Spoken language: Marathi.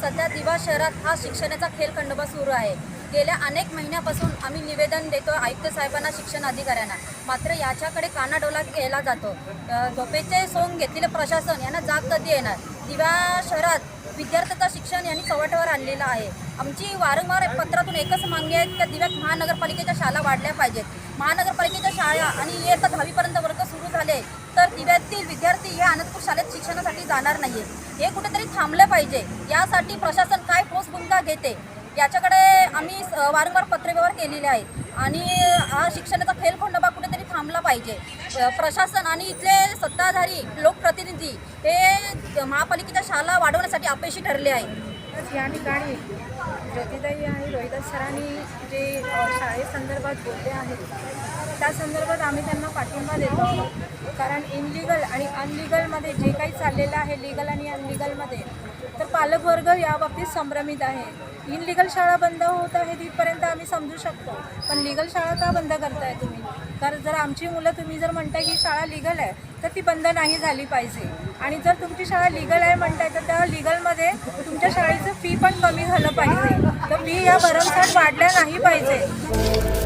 सध्या दिवा शहरात हा शिक्षणाचा खेळखंडोबा सुरू आहे. गेल्या अनेक महिन्यापासून आम्ही निवेदन देतो आयुक्त साहेबांना शिक्षण अधिकाऱ्यांना. मात्र याच्याकडे कानाडोला केला जातो. झोपेचे सोंग घेतलेले प्रशासन यांना जाग कधी येणार? दिवा शहरात विद्यार्थ्याचं शिक्षण यांनी चव्हाट्यावर आणलेलं आहे. आमची वारंवार पत्रातून एकच मागणी आहे की दिव्यात महानगरपालिकेच्या शाळा वाढल्या पाहिजेत. महानगरपालिकेच्या शाळा आणि इयत्ता दहावीपर्यंत वर्ग सुरू झाले तर दिव्यातील विद्यार्थी हे आनंदपूर शाळेत शिक्षणासाठी जाणार नाही हे कुठेतरी थांबलं पाहिजे. यासाठी प्रशासन काय ठोस भूमिका घेते? याच्याकडे आम्ही स- वारंवार पत्रव्यवहार केलेले आहेत. आणि हा शिक्षणाचा खेळखंडोबा कुठेतरी थांबला पाहिजे. प्रशासन आणि इथले सत्ताधारी लोकप्रतिनिधी हे महापालिकेच्या शाळा वाढवण्यासाठी अपयशी ठरले आहेत. या ठिकाणी ज्योतिदाई सरांनी जे शाळेसंदर्भात बोलले आहेत त्या संदर्भात आम्ही त्यांना पाठिंबा देतो. कारण इनलिगल आणि अनलिगलमध्ये जे काही चाललेलं आहे लिगल आणि अनलिगलमध्ये तर पालकवर्ग याबाबतीत संभ्रमित आहे. इनलिगल शाळा बंद होत आहे तिथपर्यंत आम्ही समजू शकतो. पण लिगल शाळा का बंद करताय तुम्ही कारण जर आमची मुलं तुम्ही जर म्हणताय की शाळा लिगल आहे तर ती बंद नाही झाली पाहिजे. आणि जर तुमची शाळा लिगल आहे म्हणताय तर त्या लिगलमध्ये तुमच्या शाळेचं फी पण कमी झालं पाहिजे. तर फी या भरमसाठ वाढल्या नाही पाहिजे.